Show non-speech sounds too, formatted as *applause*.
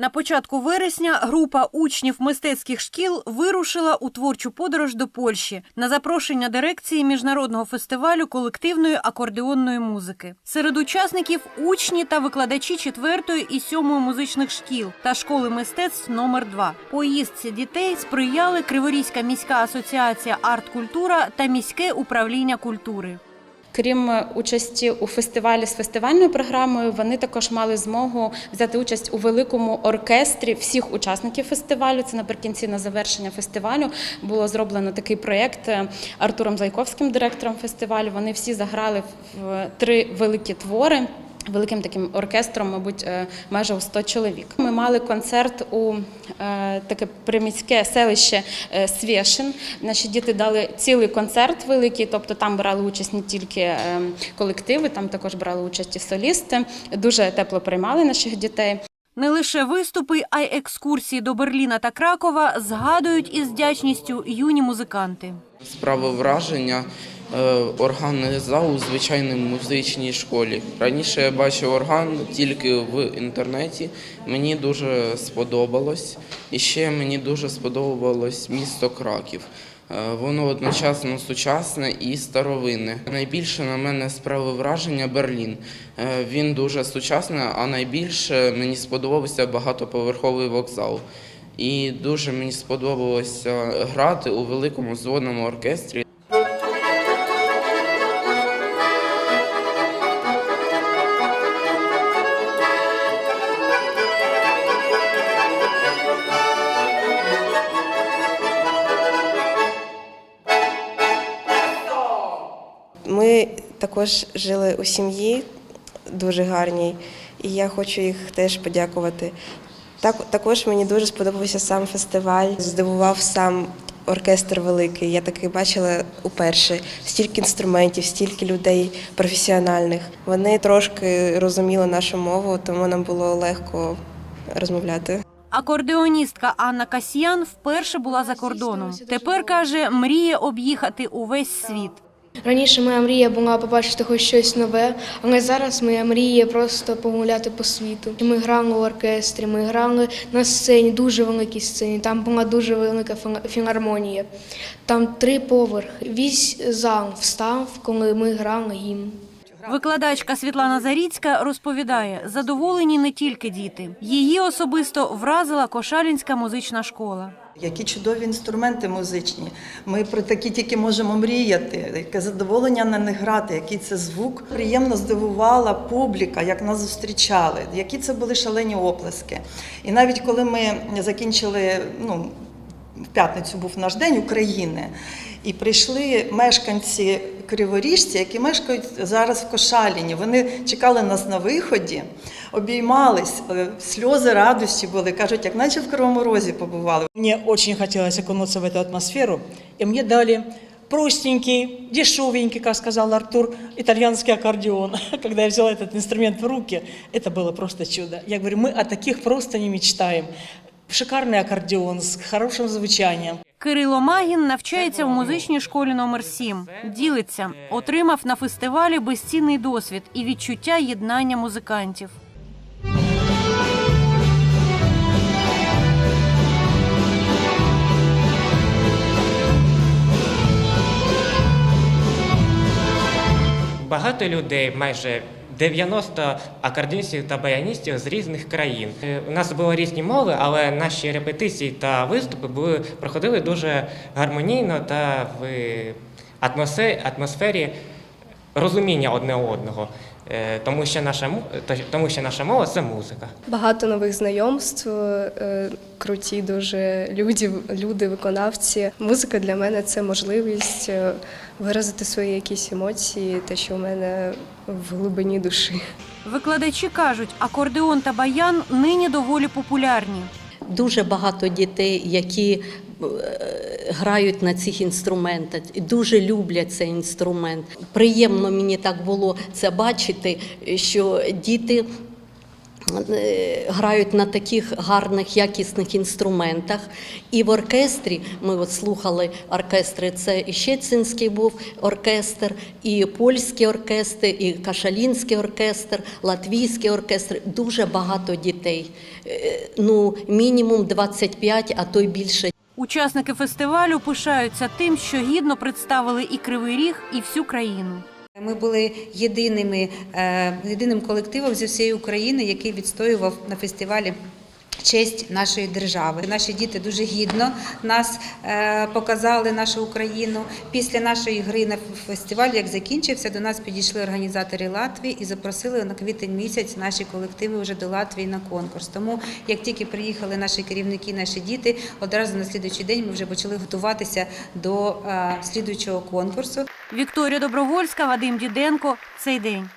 На початку вересня група учнів мистецьких шкіл вирушила у творчу подорож до Польщі на запрошення дирекції міжнародного фестивалю колективної акордеонної музики. Серед учасників учні та викладачі 4 і 7 музичних шкіл та школи мистецтв номер 2 Поїздці дітей сприяли Криворізька міська асоціація арт-культура та міське управління культури. Крім участі у фестивалі з фестивальною програмою, вони також мали змогу взяти участь у великому оркестрі всіх учасників фестивалю. Це наприкінці на завершення фестивалю було зроблено такий проєкт е, Артуром Зайковським, директором фестивалю. Вони всі заграли в три великі твори. Великим таким оркестром, мабуть, е, майже у 100 чоловік. Ми мали концерт у е, таке приміське селище е, Свєшин. Наші діти дали цілий концерт великий, тобто там брали участь не тільки колективи, там також брали участь і солісти. Дуже тепло приймали наших дітей. Не лише виступи, а й екскурсії до Берліна та Кракова згадують із вдячністю юні музиканти. Справа враження органний зал у звичайній музичній школі. Раніше я бачив орган тільки в інтернеті. Мені дуже сподобалось. І ще мені дуже сподобалось місто Краків. Е, Воно одночасно сучасне і старовинне. Найбільше на мене справи враження Берлін. Е, Він дуже сучасний, а найбільше мені сподобався багатоповерховий вокзал. І дуже мені сподобалося грати у великому зводному оркестрі. Ми також жили у сім'ї дуже гарній, і я хочу їх теж подякувати. Так, також мені дуже сподобався сам фестиваль, здивував сам оркестр великий. Я такий бачила уперше. Стільки інструментів, стільки людей професіональних. Вони трошки розуміли нашу мову, тому нам було легко розмовляти. Акордеоністка Анна Касьян вперше була за кордоном. Тепер каже, мріє об'їхати увесь світ. Раніше моя мрія була побачити хоч щось нове, але зараз моя мрія просто погуляти по світу. Ми грали в оркестрі, ми грали на сцені, дуже великій сцені. Там була дуже велика філармонія. Там три поверхи. Весь зал встав, коли ми грали гімн. Викладачка Світлана Заріцька розповідає, задоволені не тільки діти. Її особисто вразила Кошалінська музична школа. Які чудові інструменти музичні. Ми про такі тільки можемо мріяти. Яке задоволення на них грати, який це звук. Приємно здивувала публіка, як нас зустрічали, які це були шалені оплески. І навіть коли ми закінчили, ну в п'ятницю був наш день України, і прийшли мешканці Криворіжці, які мешкають зараз в Кошаліні. Вони чекали нас на виході, обіймались, е, сльози радості були. кажуть, як наче в Кривому Розі побували. Мне очень хотелось окунуться в эту атмосферу, и мне дали простенький, дешевенький, как сказал Артур, итальянский аккордеон. *laughs* Когда я взяла этот инструмент в руки, это было просто чудо. Я говорю, мы о таких просто не мечтаем. Шикарный аккордеон с хорошим звучанием. Кирило Магін навчається в музичній школі номер 7 Ділиться, отримав на фестивалі безцінний досвід і відчуття єднання музикантів. Багато людей, майже 90 акордистів та баяністів з різних країн. Е, У нас були різні мови, але наші репетиції та виступи були проходили дуже гармонійно та в атмосфері розуміння одне одного. Е, Тому що наша му- то- тому що наша мова це музика. Багато нових знайомств, е, круті дуже люди, люди, виконавці. Музика для мене це можливість е, виразити свої якісь емоції, те, що у мене в глибині душі. Викладачі кажуть, акордеон та баян нині доволі популярні. Дуже багато дітей, які грають на цих інструментах, і дуже люблять цей інструмент. Приємно мені так було це бачити, що діти е, грають на таких гарних якісних інструментах. І в оркестрі ми от слухали оркестри. Це і Щецинський був оркестр, і польський оркестр, і Кашалінський оркестр, латвійський оркестр. Дуже багато дітей. Е, Ну, мінімум 25, а то й більше. Учасники фестивалю пишаються тим, що гідно представили і Кривий Ріг, і всю країну. Ми були єдиними, е, єдиним колективом зі всієї України, який відстоював на фестивалі. Честь нашої держави. Наші діти дуже гідно нас е, показали нашу Україну. Після нашої гри на фестивалі, як закінчився, до нас підійшли організатори Латвії і запросили на квітень місяць наші колективи вже до Латвії на конкурс. Тому як тільки приїхали наші керівники, наші діти, одразу на слідуючий день ми вже почали готуватися до е, слідуючого конкурсу. Вікторія Добровольська, Вадим Діденко. Цей день.